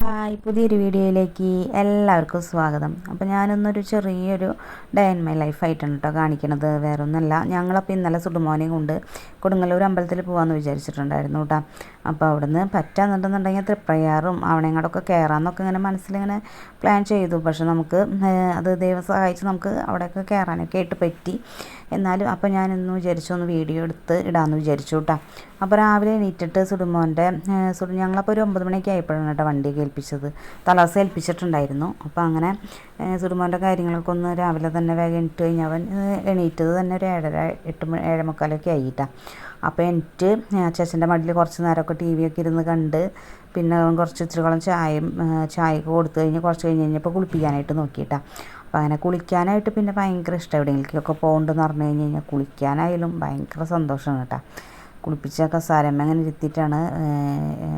Hi പുതിയൊരു വീഡിയോയിലേക്ക് എല്ലാവർക്കും സ്വാഗതം. അപ്പോൾ ഞാനൊന്നൊരു ചെറിയൊരു ഡേ ഇൻ മൈ ലൈഫായിട്ടാണ് കേട്ടോ കാണിക്കണത്. വേറെ ഒന്നുമല്ല ഞങ്ങളപ്പോൾ ഇന്നലെ സുടുമോനെയും കൊണ്ട് കൊടുങ്ങല്ലൂർ അമ്പലത്തിൽ പോകാമെന്ന് വിചാരിച്ചിട്ടുണ്ടായിരുന്നു കേട്ടോ അപ്പോൾ അവിടുന്ന് പറ്റാന്നുണ്ടെന്നുണ്ടെങ്കിൽ തൃപ്രയാറും അവണയങ്ങാടൊക്കെ കയറാമെന്നൊക്കെ ഇങ്ങനെ മനസ്സിലിങ്ങനെ പ്ലാൻ ചെയ്തു. പക്ഷെ നമുക്ക് അത് ദൈവം സഹായിച്ച് നമുക്ക് അവിടെയൊക്കെ കയറാനൊക്കെ ആയിട്ട് പറ്റി. എന്നാലും അപ്പോൾ ഞാൻ ഇന്ന് വിചാരിച്ചു ഒന്ന് വീഡിയോ എടുത്ത് ഇടാമെന്ന് വിചാരിച്ചു കേട്ടോ അപ്പോൾ രാവിലെ എണീറ്റിട്ട് സുടുമോന്റെ സുടു ഞങ്ങളപ്പോൾ ഒരു ഒമ്പത് മണിയൊക്കെ ആയപ്പോഴാണ് കേട്ടോ വണ്ടിയൊക്കെ ഏൽപ്പിച്ചത്. തലാസ ഏൽപ്പിച്ചിട്ടുണ്ടായിരുന്നു. അപ്പോൾ അങ്ങനെ സുടുമോന്റെ കാര്യങ്ങളൊക്കെ ഒന്ന് രാവിലെ തന്നെ വേഗം എണീറ്റ് കഴിഞ്ഞ് അവൻ എണീറ്റത് തന്നെ ഒരു ഏഴര എട്ട് ഏഴേ മുക്കാലൊക്കെ ആയിട്ടാ അപ്പോൾ എനിക്ക് ചേച്ചന്റെ മടിയിൽ കുറച്ച് നേരമൊക്കെ ടി വി ഒക്കെ ഇരുന്ന് കണ്ട് പിന്നെ കുറച്ച് ഇച്ചിരികളും ചായയും ചായ ചായയൊക്കെ കൊടുത്തു കഴിഞ്ഞ് കുറച്ച് കഴിഞ്ഞ് കഴിഞ്ഞപ്പോൾ കുളിപ്പിക്കാനായിട്ട് നോക്കിയിട്ടാ അപ്പോൾ അങ്ങനെ കുളിക്കാനായിട്ട് പിന്നെ ഭയങ്കര ഇഷ്ടം. എവിടെയെങ്കിലേക്കൊക്കെ പോകണ്ടെന്ന് പറഞ്ഞു കഴിഞ്ഞ് കഴിഞ്ഞാൽ കുളിക്കാനായാലും ഭയങ്കര സന്തോഷമാണ് കേട്ടോ. കുളിപ്പിച്ച കസാരമ്മ അങ്ങനെ ഇരുത്തിയിട്ടാണ്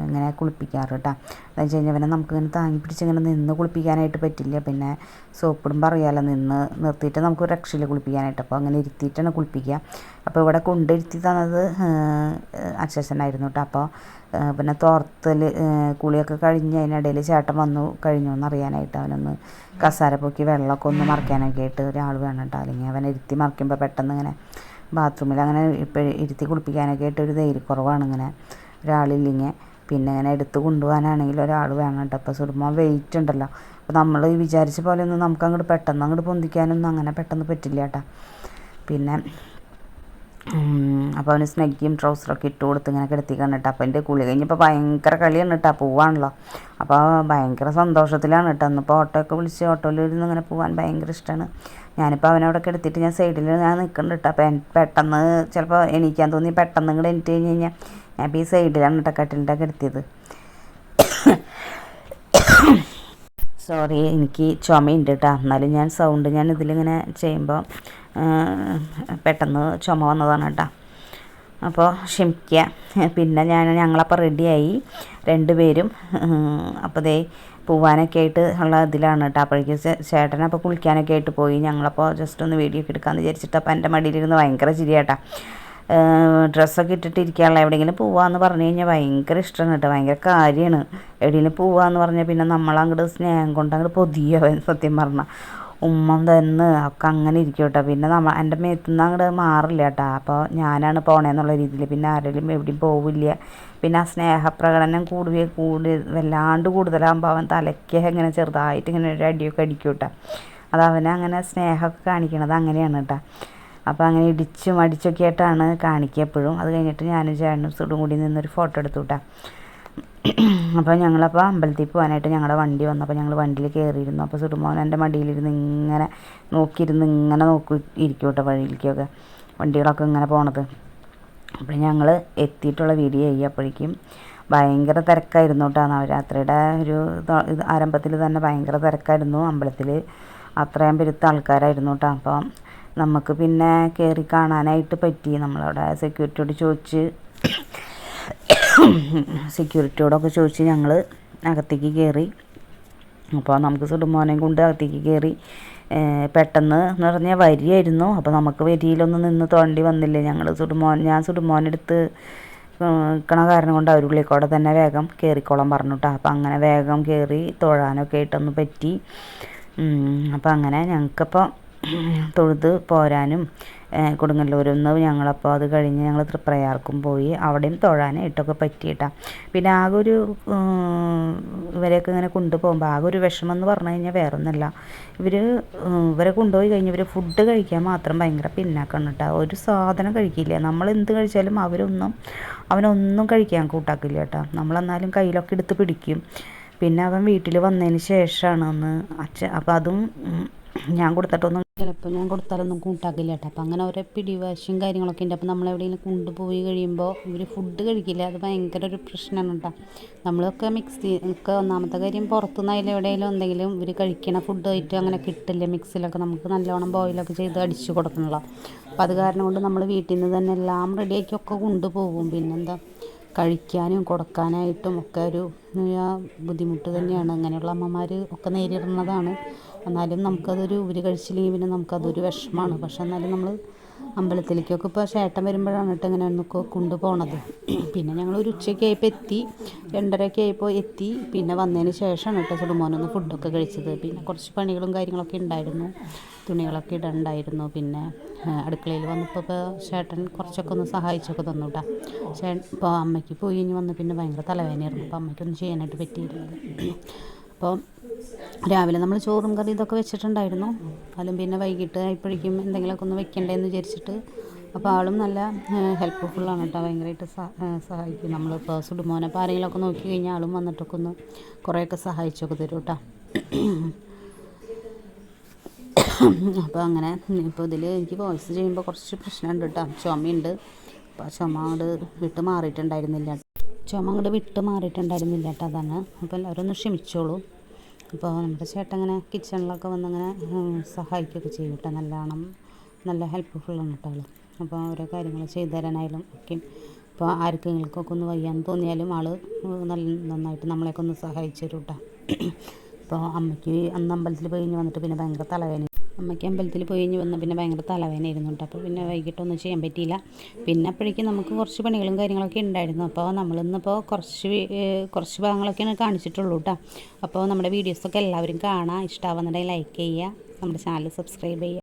ഇങ്ങനെ കുളിപ്പിക്കാറ് കേട്ടോ. അതെന്ന് വെച്ച് കഴിഞ്ഞാൽ പിന്നെ നമുക്കിങ്ങനെ താങ്ങി പിടിച്ചിങ്ങനെ നിന്ന് കുളിപ്പിക്കാനായിട്ട് പറ്റില്ല. പിന്നെ സോപ്പിടുമ്പോൾ അറിയാമല്ലോ നിന്ന് നിർത്തിയിട്ട് നമുക്ക് രക്ഷയിൽ കുളിപ്പിക്കാനായിട്ട്. അപ്പോൾ അങ്ങനെ ഇരുത്തിയിട്ടാണ് കുളിപ്പിക്കുക. അപ്പോൾ ഇവിടെ കൊണ്ടിരുത്തി തന്നത് അച്ഛനായിരുന്നു കേട്ടോ. അപ്പോൾ പിന്നെ തോർത്തൽ കുളിയൊക്കെ കഴിഞ്ഞ് അതിനിടയിൽ ചേട്ടൻ വന്നു കഴിഞ്ഞു എന്നറിയാനായിട്ട്. അവനൊന്ന് കസാര പൊക്കി വെള്ളമൊക്കെ ഒന്ന് മറിക്കാനൊക്കെ ആയിട്ട് ഒരാൾ വേണം കേട്ടോ. അല്ലെങ്കിൽ അവൻ ഇരുത്തി മറിക്കുമ്പോൾ പെട്ടെന്ന് ഇങ്ങനെ ബാത്റൂമിൽ അങ്ങനെ ഇപ്പോൾ ഇരുത്തി കുളിപ്പിക്കാനൊക്കെ ആയിട്ട് ഒരു ധൈര്യക്കുറവാണ് ഇങ്ങനെ ഒരാളില്ലെങ്കിൽ പിന്നെ ഇങ്ങനെ എടുത്ത് കൊണ്ടുപോകാനാണെങ്കിൽ ഒരാൾ വേണം കേട്ടോ അപ്പോൾ സുടുമ്പോൾ വെയിറ്റ് ഉണ്ടല്ലോ. അപ്പോൾ നമ്മൾ വിചാരിച്ച പോലെ ഒന്നും നമുക്ക് അങ്ങോട്ട് പെട്ടെന്ന് അങ്ങോട്ട് പൊന്തിക്കാനൊന്നും അങ്ങനെ പെട്ടെന്ന് പറ്റില്ല കേട്ടോ പിന്നെ അപ്പോൾ അവന് സ്നഗ്ഗിയും ട്രൗസറൊക്കെ ഇട്ട് കൊടുത്ത് ഇങ്ങനെ കിടത്തി കണ്ടിട്ട് അപ്പോൾ എന്റെ കുളി കഴിഞ്ഞപ്പോൾ ഭയങ്കര കളിയാണ് കേട്ടോ പോവാണല്ലോ. അപ്പോൾ ഭയങ്കര സന്തോഷത്തിലാണ് കേട്ടോ അന്ന് ഓട്ടോ ഒക്കെ വിളിച്ച് ഓട്ടോയിൽ ഇരുന്ന് ഇങ്ങനെ പോകാൻ ഭയങ്കര ഇഷ്ടമാണ് ഞാനിപ്പോൾ അവനവിടെ കിടത്തിയിട്ട് ഞാൻ സൈഡിൽ ഞാൻ നിൽക്കുന്നുണ്ട് കേട്ടോ പെട്ടെന്ന് ചിലപ്പോൾ എണീക്കാൻ തോന്നി. പെട്ടെന്ന് ഇങ്ങോട്ട് എണീറ്റ് കഴിഞ്ഞ് കഴിഞ്ഞാൽ ഞാൻ ഇപ്പോൾ ഈ സൈഡിലാണ് കേട്ടോ കട്ടിലിന്റെ കിടത്തിയത്. സോറി എനിക്ക് ചുമയുണ്ട് കേട്ടോ എന്നാലും ഞാൻ സൗണ്ട് ഞാൻ ഇതിലിങ്ങനെ ചെയ്യുമ്പോൾ പെട്ടെന്ന് ചുമ വന്നതാണ് കേട്ടോ അപ്പോൾ ക്ഷമിക്കുക പിന്നെ ഞാൻ ഞങ്ങളപ്പോൾ റെഡിയായി രണ്ടുപേരും അപ്പോൾ ദേ പോവാനൊക്കെ ആയിട്ട് ഉള്ള ഇതിലാണ് കേട്ടോ അപ്പോഴേക്കും ചേട്ടൻ അപ്പോൾ കുളിക്കാനൊക്കെ ആയിട്ട് പോയി. ഞങ്ങളപ്പോൾ ജസ്റ്റ് ഒന്ന് വീഡിയോ ഒക്കെ എടുക്കാമെന്ന് വിചാരിച്ചിട്ട് അപ്പോൾ എന്റെ മടിയിലിരുന്ന് ഭയങ്കര ചിരിയാട്ടാ. ഡ്രസ്സൊക്കെ ഇട്ടിട്ട് ഇരിക്കാനുള്ള എവിടെയെങ്കിലും പോവാന്ന് പറഞ്ഞു കഴിഞ്ഞാൽ ഭയങ്കര ഇഷ്ടമാണ് കേട്ടോ ഭയങ്കര കാര്യമാണ് എവിടെയെങ്കിലും പോവാന്ന് പറഞ്ഞാൽ പിന്നെ നമ്മളങ്ങോട്ട് സ്നേഹം കൊണ്ട് അങ്ങോട്ട് പൊതിയവൻ സത്യം പറഞ്ഞാൽ ഉമ്മ തന്ന് ഒക്കെ അങ്ങനെ ഇരിക്കും കേട്ടോ പിന്നെ നമ്മൾ എന്റെ മേത്തുനിന്ന് അങ്ങോട്ട് മാറില്ല കേട്ടോ അപ്പോൾ ഞാനാണ് പോണേന്നുള്ള രീതിയിൽ പിന്നെ ആരെങ്കിലും എവിടെയും പോവില്ല. പിന്നെ ആ സ്നേഹപ്രകടനം കൂടുകയെ കൂടി വല്ലാണ്ട് കൂടുതലാകുമ്പോൾ അവൻ തലയ്ക്ക് ഇങ്ങനെ ചെറുതായിട്ട് ഇങ്ങനെ ഒരു അടിയൊക്കെ അടിക്കും കേട്ടോ അത് അവനെ അങ്ങനെ സ്നേഹമൊക്കെ കാണിക്കണത് അങ്ങനെയാണ് കേട്ടോ അപ്പോൾ അങ്ങനെ ഇടിച്ചും അടിച്ചൊക്കെ ആയിട്ടാണ് കാണിക്കുക എപ്പോഴും. അത് കഴിഞ്ഞിട്ട് ഞാനും ചേട്ടനും സുടും കൂടി നിന്നൊരു ഫോട്ടോ എടുത്തു കേട്ടോ അപ്പോൾ ഞങ്ങളപ്പോൾ അമ്പലത്തിൽ പോകാനായിട്ട് ഞങ്ങളുടെ വണ്ടി വന്നു. അപ്പോൾ ഞങ്ങൾ വണ്ടിയിൽ കയറിയിരുന്നു അപ്പോൾ സുടുമോൻ എന്റെ മടിയിലിരുന്ന് ഇങ്ങനെ നോക്കിയിരുന്ന് ഇങ്ങനെ നോക്കി ഇരിക്കും കേട്ടോ വഴിയിലേക്കൊക്കെ വണ്ടികളൊക്കെ ഇങ്ങനെ പോണത്. അപ്പോൾ ഞങ്ങൾ എത്തിയിട്ടുള്ള വീഡിയോ ആയി. അപ്പോഴേക്കും ഭയങ്കര തിരക്കായിരുന്നു കേട്ടോ നവരാത്രിയുടെ ഒരു ഇത് ആരംഭത്തിൽ തന്നെ ഭയങ്കര തിരക്കായിരുന്നു അമ്പലത്തിൽ അത്രയും പെരുത്ത ആൾക്കാരായിരുന്നു കേട്ടോ അപ്പോൾ നമുക്ക് പിന്നെ കയറി കാണാനായിട്ട് പറ്റി. നമ്മളവിടെ സെക്യൂരിറ്റിയോട് ചോദിച്ച് സെക്യൂരിറ്റിയോടൊക്കെ ചോദിച്ച് ഞങ്ങൾ അകത്തേക്ക് കയറി അപ്പോൾ നമുക്ക് സുടുമോനെയും കൊണ്ട് അകത്തേക്ക് കയറി പെട്ടെന്ന് എന്ന് പറഞ്ഞാൽ വരിയായിരുന്നു. അപ്പോൾ നമുക്ക് വരിയിലൊന്നും നിന്ന് തോണ്ടി വന്നില്ല? ഞങ്ങൾ സുടുമോൻ ഞാൻ സുടുമോനെടുത്ത് നിൽക്കണ കാരണം കൊണ്ട് അവരുള്ളിക്കൂടെ തന്നെ വേഗം കയറിക്കോളാം പറഞ്ഞു കേട്ടോ അപ്പോൾ അങ്ങനെ വേഗം കയറി തൊഴാനൊക്കെ ആയിട്ടൊന്ന് പറ്റി. അപ്പോൾ അങ്ങനെ ഞങ്ങൾക്കപ്പോൾ തൊഴുത് പോരാനും നിന്ന് ഞങ്ങളപ്പോൾ അത് കഴിഞ്ഞ് ഞങ്ങൾ തൃപ്രയാർക്കും പോയി അവിടെയും തൊഴാനായിട്ടൊക്കെ പറ്റിയിട്ടാണ് പിന്നെ ആകെ ഒരു ഇവരെയൊക്കെ ഇങ്ങനെ കൊണ്ടുപോകുമ്പോൾ ആകെ ഒരു വിഷമം എന്ന് പറഞ്ഞു കഴിഞ്ഞാൽ വേറെ ഒന്നല്ല ഇവർ ഇവരെ കൊണ്ടുപോയി കഴിഞ്ഞ് ഇവർ ഫുഡ് കഴിക്കാൻ മാത്രം ഭയങ്കര പിന്നാക്കാണ് കേട്ടോ ഒരു സാധനം കഴിക്കില്ല. നമ്മൾ എന്ത് കഴിച്ചാലും അവരൊന്നും അവനൊന്നും കഴിക്കാൻ കൂട്ടാക്കില്ല കേട്ടോ നമ്മളെന്നാലും കയ്യിലൊക്കെ എടുത്ത് പിടിക്കും. പിന്നെ അവൻ വീട്ടിൽ വന്നതിന് ശേഷമാണ് അന്ന് അച്ഛൻ അപ്പം അതും ഞാൻ കൊടുത്തിട്ടൊന്നും ചിലപ്പോൾ ഞാൻ കൊടുത്താലൊന്നും കൂട്ടാക്കില്ല കേട്ടോ. അപ്പം അങ്ങനെ ഓരോ പിടിവാശിയും കാര്യങ്ങളൊക്കെ ഉണ്ട്. അപ്പം നമ്മളെവിടെയെങ്കിലും കൊണ്ടുപോയി കഴിയുമ്പോൾ ഇവർ ഫുഡ് കഴിക്കില്ല. അത് ഭയങ്കര ഒരു പ്രശ്നമാണ് കേട്ടോ. നമ്മളൊക്കെ മിക്സി ഒക്കെ ഒന്നാമത്തെ കാര്യം പുറത്തുനിന്നായാലും എവിടെയെങ്കിലും എന്തെങ്കിലും ഇവർ കഴിക്കണ ഫുഡ് ആയിട്ട് അങ്ങനെ കിട്ടില്ല. മിക്സിലൊക്കെ നമുക്ക് നല്ലോണം ബോയിലൊക്കെ ചെയ്ത് അടിച്ച് കൊടുക്കണല്ലോ അപ്പം അത് കാരണം കൊണ്ട് നമ്മൾ വീട്ടിൽ നിന്ന് തന്നെ എല്ലാം റെഡിയാക്കി ഒക്കെ കൊണ്ടുപോകും. പിന്നെന്താ? കഴിക്കാനും കൊടുക്കാനായിട്ടും ഒക്കെ ഒരു ബുദ്ധിമുട്ട് തന്നെയാണ്. അങ്ങനെയുള്ള അമ്മമാർ ഒക്കെ നേരിടുന്നതാണ്. എന്നാലും നമുക്കതൊരു ഇവർ കഴിച്ചില്ലെങ്കിൽ പിന്നെ നമുക്കതൊരു വിഷമമാണ് പക്ഷെ എന്നാലും നമ്മൾ അമ്പലത്തിലേക്കൊക്കെ ഇപ്പോൾ ചേട്ടൻ വരുമ്പോഴാണ് കേട്ടോ ഇങ്ങനെ ഒന്നൊക്കെ കൊ- കൊണ്ടുപോണത് പിന്നെ ഞങ്ങൾ ഒരു ഉച്ചയ്ക്ക് ആയപ്പോൾ എത്തി. രണ്ടരയ്ക്ക് ആയപ്പോൾ എത്തി. പിന്നെ വന്നതിന് ശേഷമാണ് കേട്ടോ സുടുമോനൊന്ന് ഫുഡൊക്കെ കഴിച്ചത്. പിന്നെ കുറച്ച് പണികളും കാര്യങ്ങളൊക്കെ ഉണ്ടായിരുന്നു. തുണികളൊക്കെ ഇടണ്ടായിരുന്നു. പിന്നെ അടുക്കളയിൽ വന്നപ്പോൾ ഇപ്പോൾ ചേട്ടൻ കുറച്ചൊക്കെ ഒന്ന് സഹായിച്ചൊക്കെ തന്നു കേട്ടോ. ചേ ഇപ്പോൾ അമ്മയ്ക്ക് പോയി ഇനി വന്ന് പിന്നെ ഭയങ്കര തലവേദനയായിരുന്നു. അപ്പോൾ അമ്മയ്ക്കൊന്നും ചെയ്യാനായിട്ട് പറ്റിയിരുന്നില്ല അപ്പോൾ രാവിലെ നമ്മൾ ചോറും കറി ഇതൊക്കെ വെച്ചിട്ടുണ്ടായിരുന്നു. അതിലും പിന്നെ വൈകിട്ട് ആയപ്പോഴേക്കും എന്തെങ്കിലുമൊക്കെ ഒന്ന് വെക്കണ്ടേന്ന് വിചാരിച്ചിട്ട് അപ്പോൾ ആളും നല്ല ഹെൽപ്ഫുള്ളാണ് കേട്ടോ. ഭയങ്കരമായിട്ട് സഹായിക്കും. നമ്മൾ ഇപ്പോൾ സുടുമോനെ അപ്പോൾ ആരെങ്കിലുമൊക്കെ നോക്കി കഴിഞ്ഞാൽ ആളും വന്നിട്ടൊക്കെ ഒന്ന് കുറേയൊക്കെ സഹായിച്ചൊക്കെ തരും കേട്ടോ. അപ്പോൾ അങ്ങനെ ഇപ്പോൾ ഇതിൽ എനിക്ക് വോയിസ് ചെയ്യുമ്പോൾ കുറച്ച് പ്രശ്നമുണ്ട് കേട്ടോ. ചുമയുണ്ട്. അപ്പോൾ ആ ചുമ അങ്ങോട്ട് വിട്ട് മാറിയിട്ടുണ്ടായിരുന്നില്ല. ചുമ അങ്ങോട്ട് വിട്ട് മാറിയിട്ടുണ്ടായിരുന്നില്ല കേട്ടോ അതാണ്. അപ്പോൾ എല്ലാവരും ഒന്ന് ക്ഷമിച്ചോളൂ. അപ്പോൾ നമ്മുടെ ചേട്ടൻ ഇങ്ങനെ കിച്ചണിലൊക്കെ വന്നിങ്ങനെ സഹായിക്കുകയൊക്കെ ചെയ്യും കേട്ടോ. നല്ലോണം നല്ല ഹെൽപ്ഫുള്ളാണ് കേട്ടോ ആൾ അപ്പോൾ ഓരോ കാര്യങ്ങൾ ചെയ്തു തരാനായാലും ഒക്കെ. ഇപ്പോൾ ആർക്കെങ്കിലുമൊക്കെ ഒന്ന് വയ്യാന്ന് തോന്നിയാലും ആൾ നല്ല നന്നായിട്ട് നമ്മളെയൊക്കെ ഒന്ന് സഹായിച്ചു തരും കേട്ടോ. അപ്പോൾ അമ്മയ്ക്ക് അന്ന് അമ്പലത്തിൽ പോയി വന്നിട്ട് പിന്നെ ഭയങ്കര തലവേദന അമ്മയ്ക്ക് അമ്പലത്തിൽ പോയി കഴിഞ്ഞ് വന്ന് പിന്നെ ഭയങ്കര തലവേദനയായിരുന്നു കേട്ടോ. അപ്പോൾ പിന്നെ വൈകിട്ടൊന്നും ചെയ്യാൻ പറ്റിയില്ല. പിന്നെ അപ്പോഴേക്കും നമുക്ക് കുറച്ച് പണികളും കാര്യങ്ങളൊക്കെ ഉണ്ടായിരുന്നു. അപ്പോൾ നമ്മളിന്നിപ്പോൾ കുറച്ച് കുറച്ച് ഭാഗങ്ങളൊക്കെയാണ് കാണിച്ചിട്ടുള്ളൂ കേട്ടോ. അപ്പോൾ നമ്മുടെ വീഡിയോസൊക്കെ എല്ലാവരും കാണാം. ഇഷ്ടമാവുന്നുണ്ടെങ്കിൽ ലൈക്ക് ചെയ്യുക. നമ്മുടെ ചാനൽ സബ്സ്ക്രൈബ് ചെയ്യുക.